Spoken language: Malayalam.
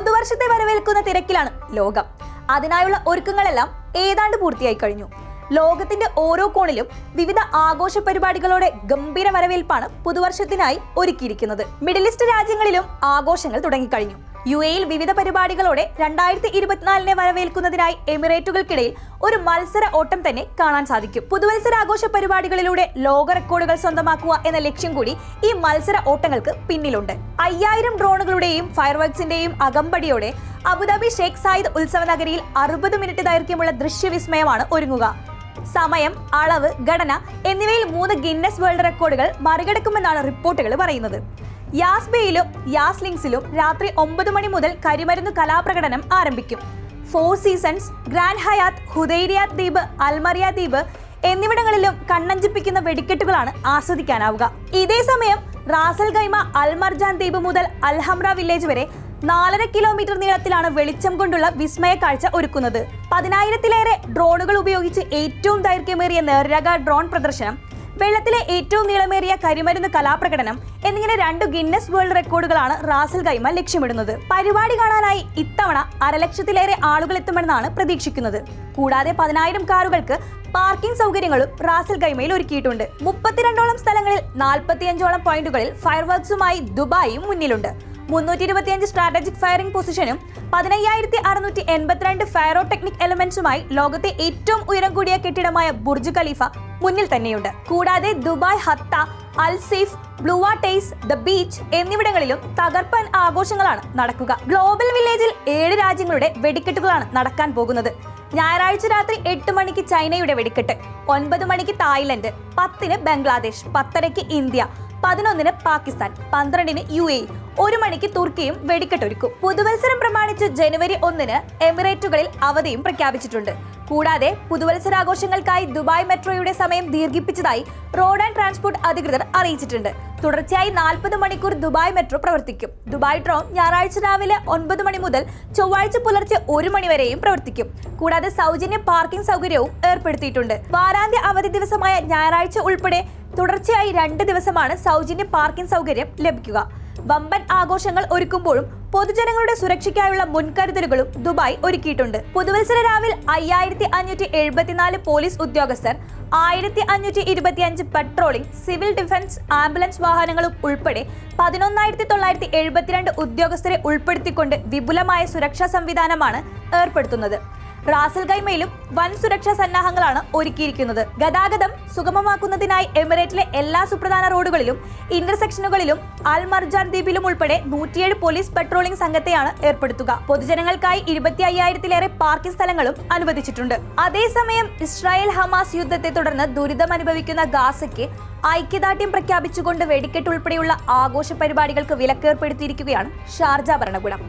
പുതുവർഷത്തെ വരവേൽക്കുന്ന തിരക്കിലാണ് ലോകം. അതിനായുള്ള ഒരുക്കങ്ങളെല്ലാം ഏതാണ്ട് പൂർത്തിയായി കഴിഞ്ഞു. ലോകത്തിന്റെ ഓരോ കോണിലും വിവിധ ആഘോഷ പരിപാടികളോടെ ഗംഭീര വരവേൽപ്പാണ് പുതുവർഷത്തിനായി ഒരുക്കിയിരിക്കുന്നത്. മിഡിൽ ഈസ്റ്റ് രാജ്യങ്ങളിലും ആഘോഷങ്ങൾ തുടങ്ങിക്കഴിഞ്ഞു. യു എയിൽ വിവിധ പരിപാടികളോടെ രണ്ടായിരത്തി ഇരുപത്തിനാലിനെ വരവേൽക്കുന്നതിനായി എമിറേറ്റുകൾക്കിടയിൽ ഒരു മത്സര ഓട്ടം തന്നെ കാണാൻ സാധിക്കും. പുതുവത്സരാഘോഷ പരിപാടികളിലൂടെ ലോക റെക്കോർഡുകൾ സ്വന്തമാക്കുക എന്ന ലക്ഷ്യം കൂടി ഈ മത്സര ഓട്ടങ്ങൾക്ക് പിന്നിലുണ്ട്. അയ്യായിരം ഡ്രോണുകളുടെയും ഫയർവർക്സിന്റെയും അകമ്പടിയോടെ അബുദാബി ഷേഖ് സായിദ് ഉത്സവ നഗരിയിൽ അറുപത് മിനിറ്റ് ദൈർഘ്യമുള്ള ദൃശ്യവിസ്മയമാണ് ഒരുങ്ങുക. സമയം അളവ് ഘടന എന്നിവയിൽ മൂന്ന് ഗിന്നസ് വേൾഡ് റെക്കോർഡുകൾ മറികടക്കുമെന്നാണ് റിപ്പോർട്ടുകൾ പറയുന്നത്. യാസ്ബയിലും യാസ്ലിങ്സിലും രാത്രി ഒമ്പത് മണി മുതൽ കരിമരുന്ന് കലാപ്രകടനം ആരംഭിക്കും. Four Seasons Grand Hyatt Hudayriyat ദ്വീപ് അൽമറിയ ദ്വീപ് എന്നിവിടങ്ങളിലും കണ്ണഞ്ചിപ്പിക്കുന്ന വെടിക്കെട്ടുകളാണ് ആസ്വദിക്കാനാവുക. ഇതേ സമയം റാസൽ ഗൈമ അൽമർജാൻ ദ്വീപ് മുതൽ അൽഹംറ വില്ലേജ് വരെ നാലര കിലോമീറ്റർ നീളത്തിലാണ് വെളിച്ചം കൊണ്ടുള്ള വിസ്മയ കാഴ്ച ഒരുക്കുന്നത്. പതിനായിരത്തിലേറെ ഡ്രോണുകൾ ഉപയോഗിച്ച് ഏറ്റവും ദൈർഘ്യമേറിയ നേർരക ഡ്രോൺ പ്രദർശനം വെള്ളത്തിലെ ഏറ്റവും നീളമേറിയ കരിമരുന്ന് കലാപ്രകടനം എന്നിങ്ങനെ രണ്ട് ഗിന്നസ് വേൾഡ് റെക്കോർഡുകളാണ് റാസൽ കൈമ ലക്ഷ്യമിടുന്നത്. പരിപാടി കാണാനായി ഇത്തവണ അരലക്ഷത്തിലേറെ ആളുകൾ എത്തുമെന്നാണ് പ്രതീക്ഷിക്കുന്നത്. കൂടാതെ പതിനായിരം കാറുകൾക്ക് പാർക്കിംഗ് സൗകര്യങ്ങളും റാസൽ ഗൈമയിൽ ഒരുക്കിയിട്ടുണ്ട്. മുപ്പത്തിരണ്ടോളം സ്ഥലങ്ങളിൽ നാൽപ്പത്തിയഞ്ചോളം പോയിന്റുകളിൽ ഫയർ വർക്സുമായി ദുബായും മുന്നിലുണ്ട്. മുന്നൂറ്റി ഇരുപത്തിയഞ്ച് സ്ട്രാറ്റജിക് ഫയറിംഗ് പൊസിഷനും പതിനയ്യായിരത്തി അറുന്നൂറ്റി എൺപത്തിരണ്ട് ഫയറോ ടെക്നിക് എലമെന്റ്സുമായി ലോകത്തെ ഏറ്റവും ഉയരം കൂടിയ കെട്ടിടമായ ബുർജ് ഖലീഫ മുന്നിൽ തന്നെയുണ്ട്. കൂടാതെ ദുബായ് ഹത്ത അൽ സീഫ് ബ്ലൂവ ടേസ് ദ ബീച്ച് എന്നിവിടങ്ങളിലും തകർപ്പൻ ആഘോഷങ്ങളാണ് നടക്കുക. ഗ്ലോബൽ വില്ലേജിൽ ഏഴ് രാജ്യങ്ങളുടെ വെടിക്കെട്ടുകളാണ് നടക്കാൻ പോകുന്നത്. ഞായറാഴ്ച രാത്രി എട്ട് മണിക്ക് ചൈനയുടെ വെടിക്കെട്ട് ഒൻപത് മണിക്ക് തായ്ലൻഡ് പത്തിന് ബംഗ്ലാദേശ് പത്തരയ്ക്ക് ഇന്ത്യ പതിനൊന്നിന് പാകിസ്ഥാൻ പന്ത്രണ്ടിന് യു എ ഒരു മണിക്ക് തുർക്കിയും വെടിക്കെട്ടൊരുക്കും പുതുവത്സരം പ്രമാണിച്ച് ജനുവരി ഒന്നിന് എമിറേറ്റുകളിൽ അവധിയും പ്രഖ്യാപിച്ചിട്ടുണ്ട്. കൂടാതെ പുതുവത്സരാഘോഷങ്ങൾക്കായി ദുബായ് മെട്രോയുടെ സമയം ദീർഘിപ്പിച്ചതായി റോഡ് ആൻഡ് ട്രാൻസ്പോർട്ട് അധികൃതർ അറിയിച്ചിട്ടുണ്ട്. തുടർച്ചയായി നാൽപ്പത് മണിക്കൂർ ദുബായ് മെട്രോ പ്രവർത്തിക്കും. ദുബായ് ട്രോം ഞായറാഴ്ച രാവിലെ ഒൻപത് മണി മുതൽ ചൊവ്വാഴ്ച പുലർച്ചെ ഒരു മണി വരെയും പ്രവർത്തിക്കും. കൂടാതെ സൗജന്യ പാർക്കിംഗ് സൗകര്യവും ഏർപ്പെടുത്തിയിട്ടുണ്ട്. വാരാന്ത്യ അവധി ദിവസമായ ഞായറാഴ്ച ഉൾപ്പെടെ തുടർച്ചയായി രണ്ട് ദിവസമാണ് സൗജന്യ പാർക്കിംഗ് സൗകര്യം ലഭിക്കുക. വമ്പൻ ആഘോഷങ്ങൾ ഒരുക്കുമ്പോഴും പൊതുജനങ്ങളുടെ സുരക്ഷയ്ക്കായുള്ള മുൻകരുതലുകളും ദുബായ് ഒരുക്കിയിട്ടുണ്ട്. പുതുവത്സര രാവിൽ അയ്യായിരത്തി അഞ്ഞൂറ്റി എഴുപത്തിനാല് പോലീസ് ഉദ്യോഗസ്ഥർ ആയിരത്തി അഞ്ഞൂറ്റി ഇരുപത്തിയഞ്ച് പെട്രോളിംഗ് സിവിൽ ഡിഫൻസ് ആംബുലൻസ് വാഹനങ്ങളും ഉൾപ്പെടെ പതിനൊന്നായിരത്തി തൊള്ളായിരത്തി എഴുപത്തിരണ്ട് ഉദ്യോഗസ്ഥരെ ഉൾപ്പെടുത്തിക്കൊണ്ട് വിപുലമായ സുരക്ഷാ സംവിധാനമാണ് ഏർപ്പെടുത്തുന്നത്. റാസൽ ഗൈമയിലും വൻ സുരക്ഷാ സന്നാഹങ്ങളാണ് ഒരുക്കിയിരിക്കുന്നത്. ഗതാഗതം സുഗമമാക്കുന്നതിനായി എമിറേറ്റിലെ എല്ലാ സുപ്രധാന റോഡുകളിലും ഇന്റർസെക്ഷനുകളിലും അൽമർജാൻ ദ്വീപിലും ഉൾപ്പെടെ നൂറ്റിയേഴ് പോലീസ് പട്രോളിംഗ് സംഘത്തെയാണ് ഏർപ്പെടുത്തുക. പൊതുജനങ്ങൾക്കായി ഇരുപത്തി അയ്യായിരത്തിലേറെ പാർക്കിംഗ് സ്ഥലങ്ങളും അനുവദിച്ചിട്ടുണ്ട്. അതേസമയം ഇസ്രായേൽ ഹമാസ് യുദ്ധത്തെ തുടർന്ന് ദുരിതം അനുഭവിക്കുന്ന ഗാസയ്ക്ക് ഐക്യദാർഢ്യം പ്രഖ്യാപിച്ചുകൊണ്ട് വെടിക്കെട്ട് ഉൾപ്പെടെയുള്ള ആഘോഷ പരിപാടികൾക്ക് വിലക്കേർപ്പെടുത്തിയിരിക്കുകയാണ് ഷാർജ ഭരണകൂടം.